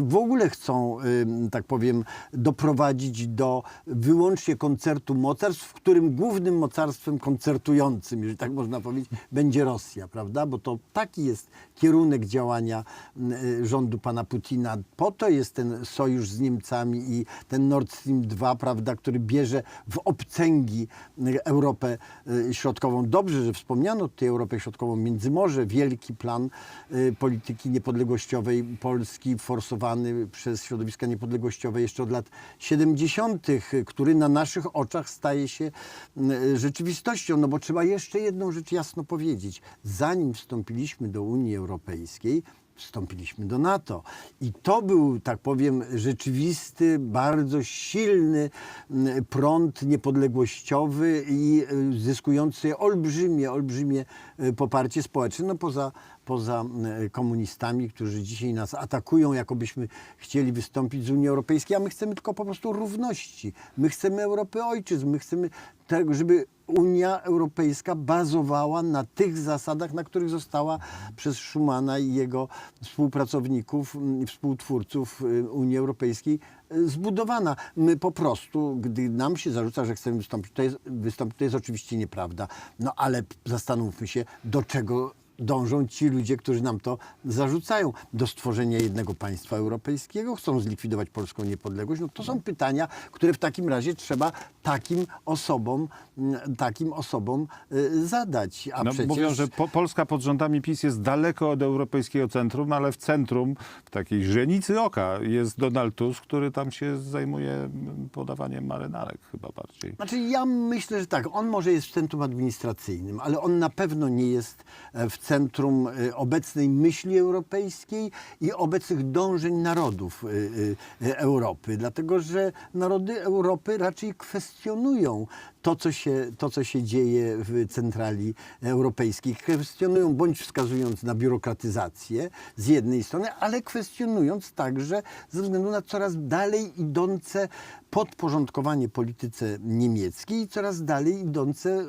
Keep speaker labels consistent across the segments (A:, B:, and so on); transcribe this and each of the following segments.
A: w ogóle chcą, tak powiem, doprowadzić do wyłącznie koncertu mocarstw, w którym głównym mocarstwem koncertującym, jeżeli tak można powiedzieć, będzie Rosja, prawda? Bo to taki jest kierunek działania y, rządu pana Putina. Po to jest ten sojusz z Niemcami i ten Nord Stream 2, prawda, który bierze w obcęgi y, Europę y, Środkową. Dobrze, że wspomniano tutaj Europę Środkową, Międzymorze, wielki plan polityki niepodległościowej Polski, forsowany przez środowiska niepodległościowe jeszcze od lat 70., y, który na naszych oczach staje się y, rzeczywistością. No bo trzeba jeszcze jedną rzecz jasno powiedzieć. Zanim wstąpiliśmy do Unii Europejskiej, wstąpiliśmy do NATO. I to był, tak powiem, rzeczywisty, bardzo silny mm, prąd niepodległościowy i y, zyskujący olbrzymie, olbrzymie y, poparcie społeczne. No poza, poza y, komunistami, którzy dzisiaj nas atakują, jakobyśmy chcieli wystąpić z Unii Europejskiej, a my chcemy tylko po prostu równości. My chcemy Europy ojczyzn, my chcemy tego, żeby Unia Europejska bazowała na tych zasadach, na których została przez Schumana i jego współpracowników mm, współtwórców y, Unii Europejskiej y, zbudowana. My po prostu, gdy nam się zarzuca, że chcemy wystąpić, to jest, wystąpić, to jest oczywiście nieprawda. No ale zastanówmy się, do czego dążą ci ludzie, którzy nam to zarzucają. Do stworzenia jednego państwa europejskiego, chcą zlikwidować polską niepodległość. No to są pytania, które w takim razie trzeba takim osobom, mm, takim osobom y, zadać. A
B: No,
A: przecież...
B: Mówią, że po, Polska pod rządami PiS jest daleko od europejskiego centrum, ale w centrum, w takiej źrenicy oka jest Donald Tusk, który tam się zajmuje mm, podawaniem marynarek chyba bardziej.
A: Znaczy ja myślę, że tak, on może jest w centrum administracyjnym, ale on na pewno nie jest e, w centrum e, obecnej myśli europejskiej i obecnych dążeń narodów e, e, Europy, dlatego że narody Europy raczej kwestionują to, co się, to, co się dzieje w centrali europejskiej. Kwestionują bądź wskazując na biurokratyzację z jednej strony, ale kwestionując także ze względu na coraz dalej idące podporządkowanie polityce niemieckiej i coraz dalej idące y,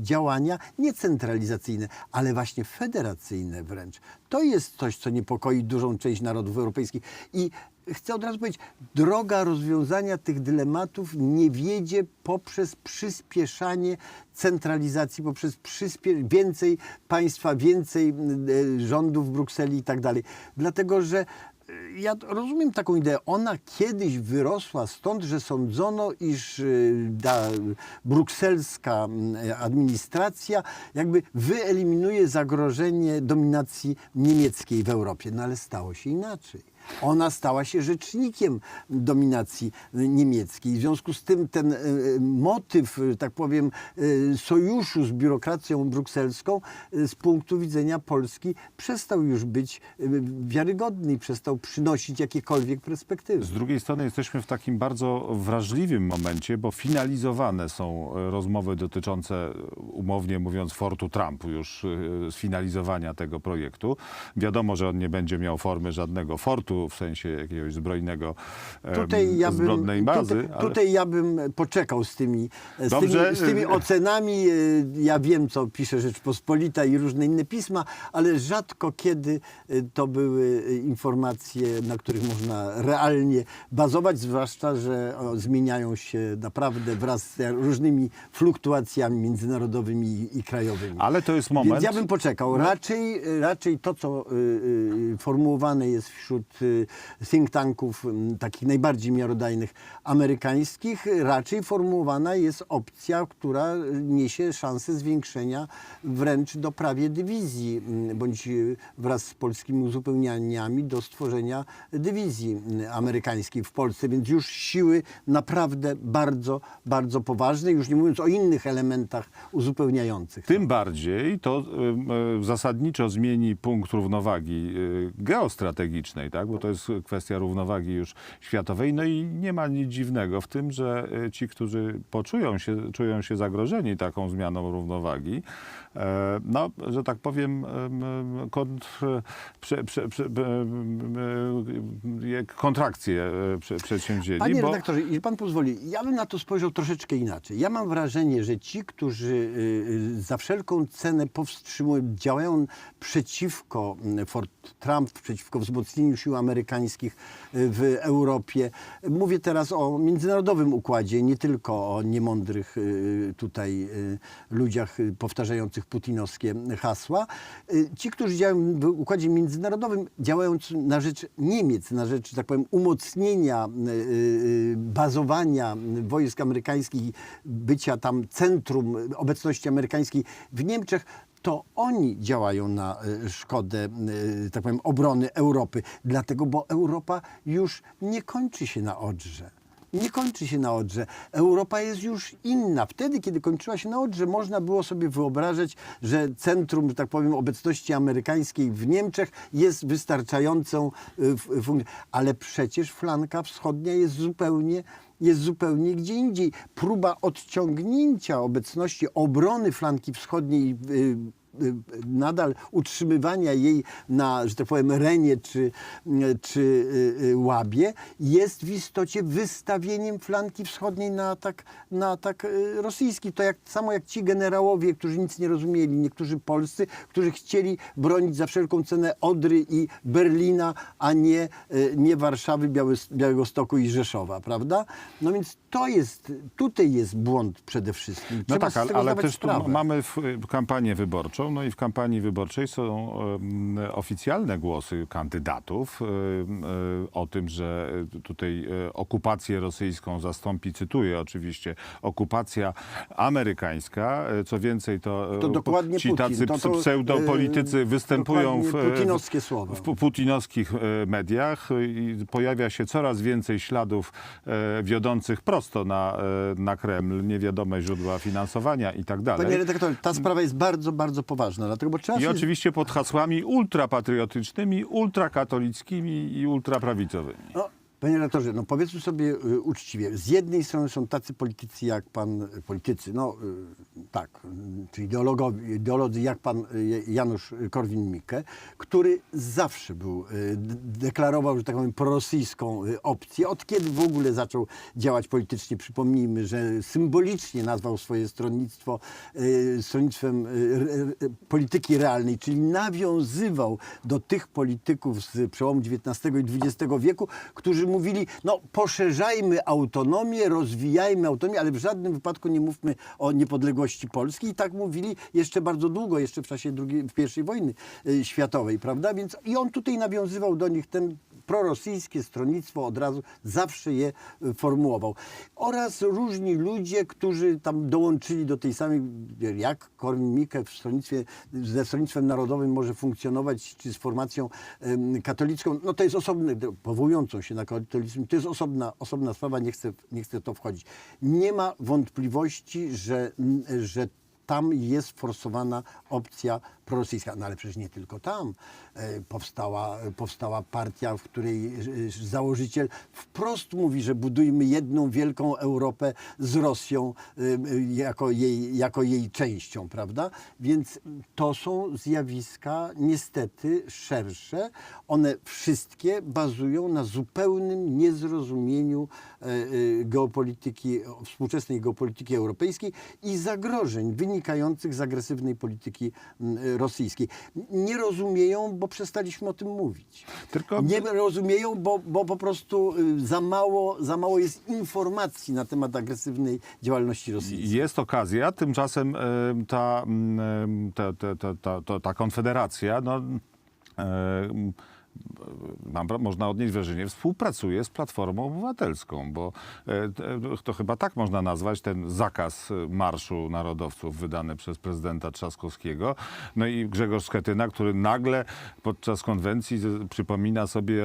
A: działania nie centralizacyjne, ale właśnie federacyjne wręcz. To jest coś, co niepokoi dużą część narodów europejskich. I chcę od razu powiedzieć, droga rozwiązania tych dylematów nie wiedzie poprzez przyspieszanie centralizacji, poprzez przyspie- więcej państwa, więcej y, rządów w Brukseli i tak dalej. Dlatego, że ja rozumiem taką ideę. Ona kiedyś wyrosła stąd, że sądzono, iż y, ta brukselska administracja jakby wyeliminuje zagrożenie dominacji niemieckiej w Europie. No ale stało się inaczej. Ona stała się rzecznikiem dominacji niemieckiej. W związku z tym ten y, y, motyw, y, tak powiem, sojuszu z biurokracją brukselską z punktu widzenia Polski przestał już być wiarygodny i przestał przynosić jakiekolwiek perspektywy.
B: Z drugiej strony jesteśmy w takim bardzo wrażliwym momencie, bo finalizowane są e, rozmowy dotyczące, e, umownie mówiąc, fortu Trumpu, już e, sfinalizowania tego projektu. Wiadomo, że on nie będzie miał formy żadnego fortu, w sensie jakiegoś zbrojnego,
A: Tutaj ja, bym,
B: zbrodnej bazy.
A: tutaj,
B: ale...
A: tutaj ja bym poczekał z tymi, z tymi, z tymi ocenami. Ja wiem, co pisze Rzeczpospolita i różne inne pisma, ale rzadko kiedy to były informacje, na których można realnie bazować, zwłaszcza, że zmieniają się naprawdę wraz z różnymi fluktuacjami międzynarodowymi i, krajowymi.
B: Ale to jest moment.
A: Więc ja bym poczekał. Raczej, raczej to, co y, y, formułowane jest wśród y, think tanków m, takich najbardziej miarodajnych amerykańskich, raczej formułowana jest opcja, która niesie szansę zwiększenia wręcz do prawie dywizji, m, bądź y, wraz z polskimi uzupełnianiami do stworzenia dywizji amerykańskiej w Polsce. Więc już siły naprawdę bardzo, bardzo poważne, już nie mówiąc o innych elementach uzupełniających.
B: Tym bardziej to y, y, zasadniczo zmieni punkt równowagi y, geostrategicznej, tak? Bo to jest kwestia równowagi już światowej. No i nie ma nic dziwnego w tym, że y, ci, którzy poczują się, czują się zagrożeni taką zmianą równowagi, e, no, że tak powiem, em, em, kontr, prze, prze, prze, kontrakcję e, prze, przedsięwzięli.
A: Panie
B: bo...
A: redaktorze, jeśli pan pozwoli, ja bym na to spojrzał troszeczkę inaczej. Ja mam wrażenie, że ci, którzy y, za wszelką cenę powstrzymują, działają przeciwko mm, Fort Trump, przeciwko wzmocnieniu sił amerykańskich y, w Europie. Mówię teraz o międzynarodowym układzie, nie tylko o niemądrych y, tutaj y, ludziach powtarzających putinowskie hasła. Ci, którzy działają w układzie międzynarodowym, działając na rzecz Niemiec, na rzecz, tak powiem, umocnienia, bazowania wojsk amerykańskich, bycia tam centrum obecności amerykańskiej w Niemczech, to oni działają na y, szkodę, y, tak powiem, obrony Europy. Dlatego, bo Europa już nie kończy się na Odrze. Nie kończy się na Odrze. Europa jest już inna. Wtedy, kiedy kończyła się na Odrze, można było sobie wyobrażać, że centrum, że tak powiem, obecności amerykańskiej w Niemczech jest wystarczającą f- funkcją. Ale przecież flanka wschodnia jest zupełnie jest zupełnie gdzie indziej. Próba odciągnięcia obecności obrony flanki wschodniej y, nadal utrzymywania jej na, że tak powiem, Renie czy, czy y, y, Łabie jest w istocie wystawieniem flanki wschodniej na atak, na atak y, rosyjski. To jak, samo jak ci generałowie, którzy nic nie rozumieli, niektórzy polscy, którzy chcieli bronić za wszelką cenę Odry i Berlina, a nie, y, nie Warszawy, Białys- Białegostoku i Rzeszowa, prawda? No więc to jest, tutaj jest błąd przede wszystkim.
B: No
A: Trzeba
B: tak,
A: z
B: ale, ale też tu mamy kampanię wyborczą, no i w kampanii wyborczej są oficjalne głosy kandydatów e, o tym, że tutaj e, okupację rosyjską zastąpi, cytuję oczywiście, okupacja amerykańska. E, Co więcej, to,
A: To dokładnie
B: ci
A: Putin.
B: tacy
A: To- to,
B: pseudopolitycy występują w, w, w putinowskich mediach i pojawia się coraz więcej śladów wiodących prosto na, na Kreml, niewiadome źródła finansowania i tak dalej.
A: Panie redaktorze, ta sprawa jest bardzo, bardzo poważna, dlatego, bo
B: I oczywiście pod hasłami ultrapatriotycznymi, ultrakatolickimi i ultraprawicowymi.
A: No, panie redaktorze, no powiedzmy sobie y, uczciwie, z jednej strony są tacy politycy jak pan, y, politycy, no y, tak, czy ideologowie, ideolodzy jak pan Janusz Korwin-Mikke, który zawsze był, deklarował, że tak powiem, prorosyjską opcję. Od kiedy w ogóle zaczął działać politycznie, przypomnijmy, że symbolicznie nazwał swoje stronnictwo stronnictwem polityki realnej, czyli nawiązywał do tych polityków z przełomu XIX i XX wieku, którzy mówili, no poszerzajmy autonomię, rozwijajmy autonomię, ale w żadnym wypadku nie mówmy o niepodległości Polski. I tak mówili jeszcze bardzo długo, jeszcze w czasie drugiej, w I wojny y, światowej, prawda? Więc i on tutaj nawiązywał do nich ten prorosyjskie stronnictwo od razu zawsze je y, formułował. Oraz różni ludzie, którzy tam dołączyli do tej samej, jak Korwin-Mikke w stronnictwie, ze stronnictwem narodowym może funkcjonować, czy z formacją katolicką, no to jest osobne, powołującą się na katolicyzm, to jest osobna, osobna sprawa, nie chcę, nie chcę to wchodzić. Nie ma wątpliwości, że, że tam jest forsowana opcja prorosyjska. No ale przecież nie tylko tam. E, Powstała, powstała partia, w której e, założyciel wprost mówi, że budujmy jedną wielką Europę z Rosją e, e, jako jej, jako jej częścią, prawda? Więc to są zjawiska niestety szersze. One wszystkie bazują na zupełnym niezrozumieniu e, e, geopolityki, współczesnej geopolityki europejskiej i zagrożeń wynikających z agresywnej polityki m, rosyjskiej. Nie rozumieją, bo przestaliśmy o tym mówić.
B: Tylko-
A: Nie rozumieją, bo, bo po prostu y, za mało, za mało jest informacji na temat agresywnej działalności rosyjskiej.
B: Jest okazja, tymczasem ta, mm, ta, ta, ta, ta, ta, ta konfederacja, no, e, mam, można odnieść wrażenie, współpracuje z Platformą Obywatelską, bo e, te- to chyba tak można nazwać ten zakaz e, Marszu Narodowców wydany przez prezydenta Trzaskowskiego. No i Grzegorz Schetyna, który nagle podczas konwencji przypomina sobie,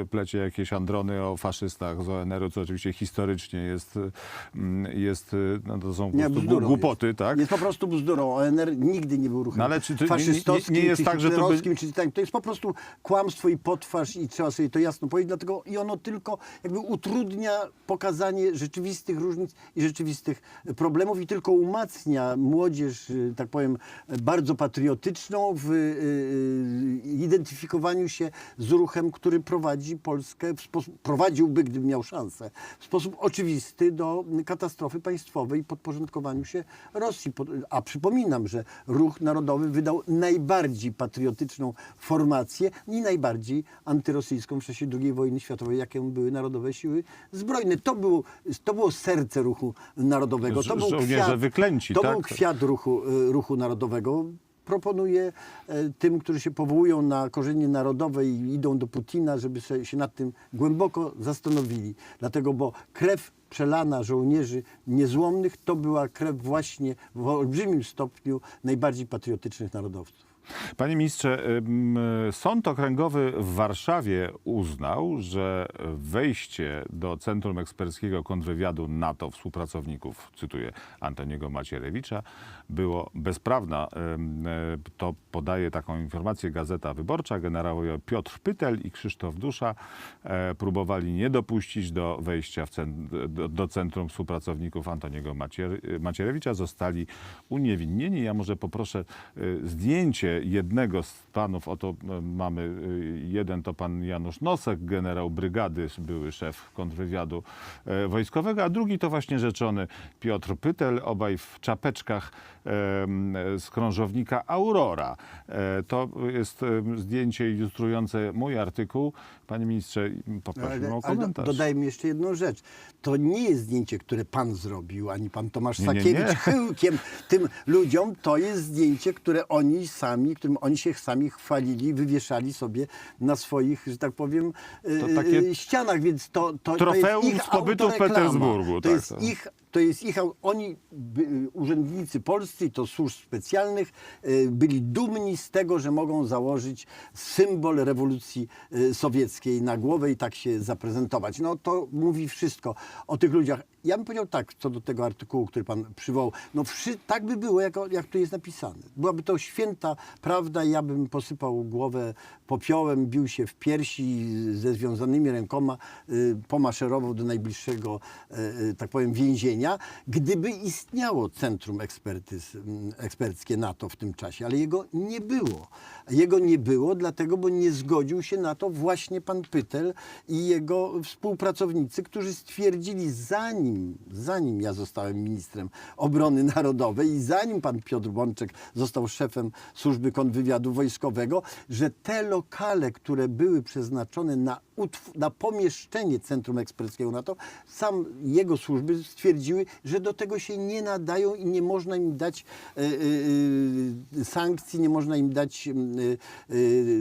B: e, plecie jakieś androny o faszystach z ONR-u, co oczywiście historycznie jest, e, mm, jest e, no to są
A: Nie,
B: głupoty,
A: jest.
B: tak?
A: Jest po prostu bzdurą. ONR nigdy nie był ruchem
B: No ale czy to nie- nie-
A: faszystowskim,
B: nie jest
A: czy
B: tak, że to by-
A: czy tak. To jest po prostu kłamstwo i potwarz i trzeba sobie to jasno powiedzieć, dlatego i ono tylko jakby utrudnia pokazanie rzeczywistych różnic i rzeczywistych problemów i tylko umacnia młodzież, y, tak powiem, bardzo patriotyczną w y, y, identyfikowaniu się z ruchem, który prowadzi Polskę, sposób, prowadziłby, gdyby miał szansę, w sposób oczywisty do katastrofy państwowej i podporządkowaniu się Rosji. A przypominam, że Ruch Narodowy wydał najbardziej patriotyczną formację i najbardziej najbardziej antyrosyjską w czasie II wojny światowej, jaką były Narodowe Siły Zbrojne. To było, to było serce ruchu narodowego. To był kwiat,
B: wyklęci,
A: to
B: tak?
A: był kwiat ruchu, y, ruchu narodowego. Proponuję e, tym, którzy się powołują na korzenie narodowe i idą do Putina, żeby się nad tym głęboko zastanowili. Dlatego, bo krew przelana żołnierzy niezłomnych to była krew właśnie w olbrzymim stopniu najbardziej patriotycznych narodowców.
B: Panie ministrze, Sąd Okręgowy w Warszawie uznał, że wejście do Centrum Eksperckiego Kontrwywiadu NATO współpracowników, cytuję Antoniego Macierewicza, było bezprawne. To podaje taką informację Gazeta Wyborcza. Generałowie Piotr Pytel i Krzysztof Dusza e, próbowali nie dopuścić do wejścia do, Centrum Współpracowników Antoniego Macier, Macierewicza. Zostali uniewinnieni. Ja może poproszę e, jednego z panów. Oto e, mamy e, jeden to pan Janusz Nosek, generał brygady, były szef kontrwywiadu e, wojskowego, a drugi to właśnie rzeczony Piotr Pytel, obaj w czapeczkach z krążownika Aurora. E, To jest zdjęcie ilustrujące mój artykuł. Panie ministrze, poprosimy o
A: ale
B: komentarz.
A: dodajmy jeszcze jedną rzecz. To nie jest zdjęcie, które pan zrobił, ani pan Tomasz
B: Nie, nie, nie.
A: Sakiewicz chyłkiem tym ludziom. To jest zdjęcie, które oni sami, którym oni się sami chwalili, wywieszali sobie na swoich, że tak powiem,
B: To
A: e,
B: takie
A: e, ścianach, więc to, to,
B: trofeum
A: to jest ich
B: z pobytu w. Petersburgu,
A: To
B: tak,
A: jest
B: to.
A: ich to jest ich, oni, by, urzędnicy polscy, to służb specjalnych, y, byli dumni z tego, że mogą założyć symbol rewolucji y, sowieckiej na głowę i tak się zaprezentować. No to mówi wszystko o tych ludziach. Ja bym powiedział tak, co do tego artykułu, który pan przywołał. No tak by było, jak, tu jest napisane. Byłaby to święta prawda, ja bym posypał głowę popiołem, bił się w piersi ze związanymi rękoma, y, pomaszerował do najbliższego, y, y, tak powiem, więzienia, gdyby istniało Centrum Ekspertyz, Eksperckie NATO w tym czasie, ale jego nie było. Jego nie było dlatego, bo nie zgodził się na to właśnie pan Pytel i jego współpracownicy, którzy stwierdzili zanim, zanim ja zostałem ministrem obrony narodowej i zanim pan Piotr Bączek został szefem służby kontrwywiadu wojskowego, że te lokale, które były przeznaczone na, na pomieszczenie Centrum Eksperckiego NATO, sam jego służby stwierdziły, że do tego się nie nadają i nie można im dać e, e, sankcji, nie można im dać e, e,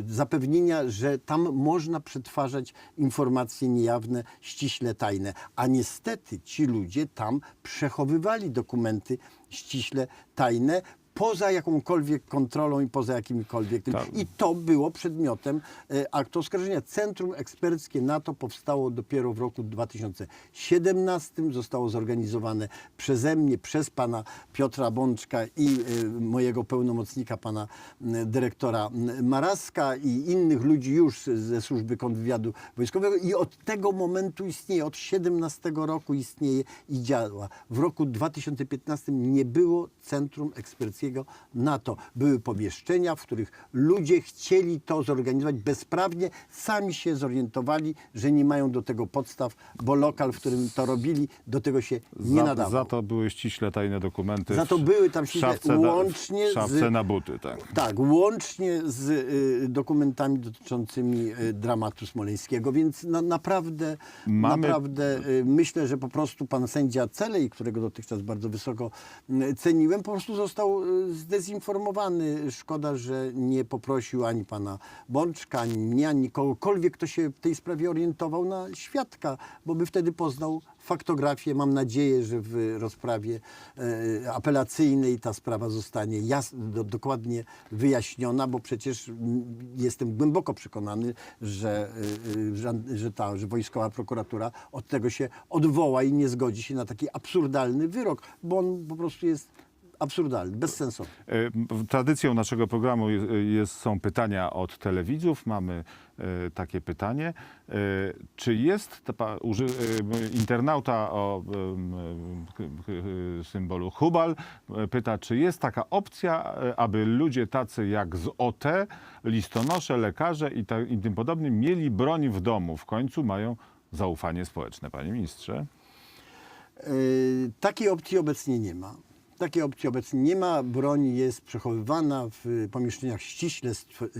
A: zapewnienia, że tam można przetwarzać informacje niejawne, ściśle tajne. A niestety ci ludzie tam przechowywali dokumenty ściśle tajne, poza jakąkolwiek kontrolą i poza jakimikolwiek tym.
B: Tak.
A: I to było przedmiotem e, aktu oskarżenia. Centrum Eksperckie NATO powstało dopiero w roku 2017. Zostało zorganizowane przeze mnie, przez pana Piotra Bączka i e, mojego pełnomocnika, pana dyrektora Maraska i innych ludzi już ze służby kontrwywiadu wojskowego i od tego momentu istnieje, od 17 roku istnieje i działa. W roku 2015 nie było Centrum Eksperckiego NATO. Były pomieszczenia, w których ludzie chcieli to zorganizować bezprawnie, sami się zorientowali, że nie mają do tego podstaw, bo lokal, w którym to robili, do tego się nie
B: za,
A: nadawał.
B: za to były ściśle tajne dokumenty.
A: Za to były tam ściśle-
B: szafce, na-
A: łącznie
B: w szafce
A: z-
B: na buty, tak.
A: Tak, łącznie z y, dokumentami dotyczącymi y, dramatu smoleńskiego, więc na, naprawdę,
B: Mamy-
A: naprawdę y, myślę, że po prostu pan sędzia Celej, którego dotychczas bardzo wysoko y, ceniłem, po prostu został zdezinformowany. Szkoda, że nie poprosił ani pana Bączka, ani mnie, ani kogokolwiek, kto się w tej sprawie orientował na świadka, bo by wtedy poznał faktografię. Mam nadzieję, że w rozprawie e, apelacyjnej ta sprawa zostanie dokładnie wyjaśniona, bo przecież jestem głęboko przekonany, że, e, e, że ta że wojskowa prokuratura od tego się odwoła i nie zgodzi się na taki absurdalny wyrok, bo on po prostu jest absurdalny, bezsensowny.
B: E, Tradycją naszego programu jest, są pytania od telewidzów. Mamy e, takie pytanie. E, czy jest ta, pa- uży, internauta o symbolu Hubal pyta, czy jest taka opcja, aby ludzie tacy jak z OT, listonosze, lekarze i, ta, i tym podobnym mieli broń w domu. W końcu mają zaufanie społeczne, panie ministrze.
A: E, Takiej opcji obecnie nie ma. Takiej opcji obecnie nie ma. Broń jest przechowywana w pomieszczeniach ściśle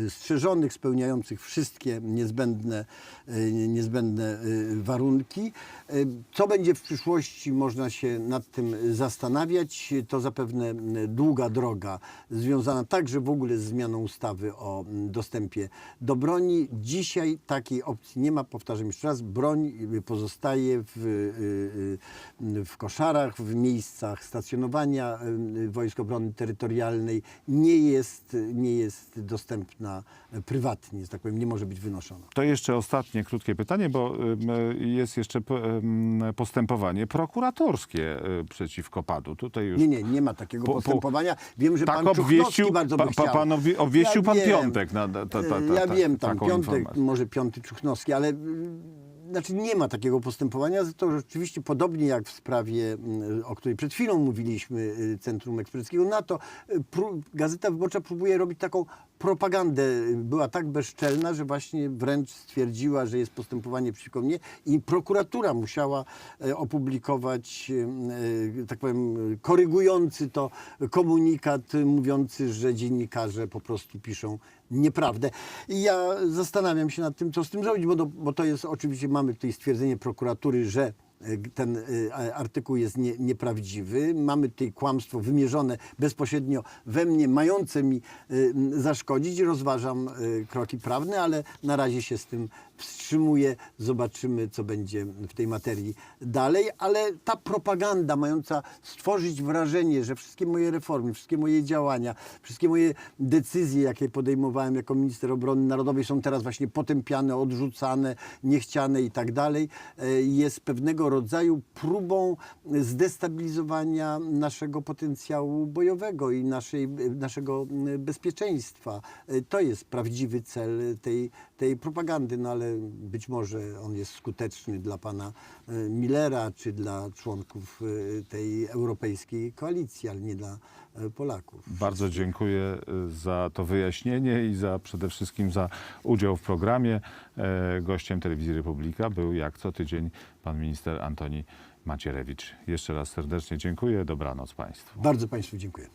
A: strzeżonych, spełniających wszystkie niezbędne, y, niezbędne y, warunki. Y, Co będzie w przyszłości, można się nad tym zastanawiać. To zapewne długa droga, związana także w ogóle z zmianą ustawy o dostępie do broni. Dzisiaj takiej opcji nie ma. Powtarzam jeszcze raz, broń pozostaje w, w koszarach, w miejscach stacjonowania y, Wojsk Obrony Terytorialnej. Nie jest, nie jest dostępna prywatnie, tak powiem, nie może być wynoszona.
B: To jeszcze ostatnie krótkie pytanie, bo ym, jest jeszcze postępowanie prokuratorskie y, przeciwko padu. Tutaj już
A: Nie, nie, nie ma takiego
B: Po- po-
A: postępowania. Wiem, że
B: tak
A: pan
B: obwieścił,
A: bardzo by
B: pa, pan obwie- obwieścił
A: Ja
B: pan
A: wiem.
B: piątek. Na, ta, ta, ta,
A: ja wiem, tam piątek,
B: informację.
A: może piąty Czuchnowski, ale y, znaczy nie ma takiego postępowania. To rzeczywiście podobnie jak w sprawie, y, o której przed chwilą mówiliśmy, y, Centrum Ekspreskiego NATO, y, Gazeta Wyborcza próbuje robić taką propagandę. Była tak bezczelna, że właśnie wręcz stwierdziła, że jest postępowanie przeciwko mnie i prokuratura musiała e, opublikować, e, e, tak powiem, korygujący to komunikat mówiący, że dziennikarze po prostu piszą nieprawdę. I ja zastanawiam się nad tym, co z tym zrobić, bo, to- bo to jest oczywiście, mamy tutaj stwierdzenie prokuratury, że ten e, artykuł jest nie, nieprawdziwy. Mamy tutaj kłamstwo wymierzone bezpośrednio we mnie, mające mi m, zaszkodzić. Rozważam kroki prawne, ale na razie się z tym wstrzymuję. Zobaczymy, co będzie w tej materii dalej. Ale ta propaganda mająca stworzyć wrażenie, że wszystkie moje reformy, wszystkie moje działania, wszystkie moje decyzje, jakie podejmowałem jako minister obrony narodowej, są teraz właśnie potępiane, odrzucane, niechciane i tak dalej, e, jest pewnego rodzaju próbą zdestabilizowania naszego potencjału bojowego i naszej, naszego m, bezpieczeństwa. E, To jest prawdziwy cel tej, tej propagandy, no ale być może on jest skuteczny dla pana e, Millera czy dla członków e, tej europejskiej koalicji, ale nie dla e, Polaków.
B: Bardzo dziękuję za to wyjaśnienie i za przede wszystkim za udział w programie. Gościem Telewizji Republika był jak co tydzień pan minister Antoni Macierewicz. Jeszcze raz serdecznie dziękuję. Dobranoc Państwu.
A: Bardzo Państwu dziękuję.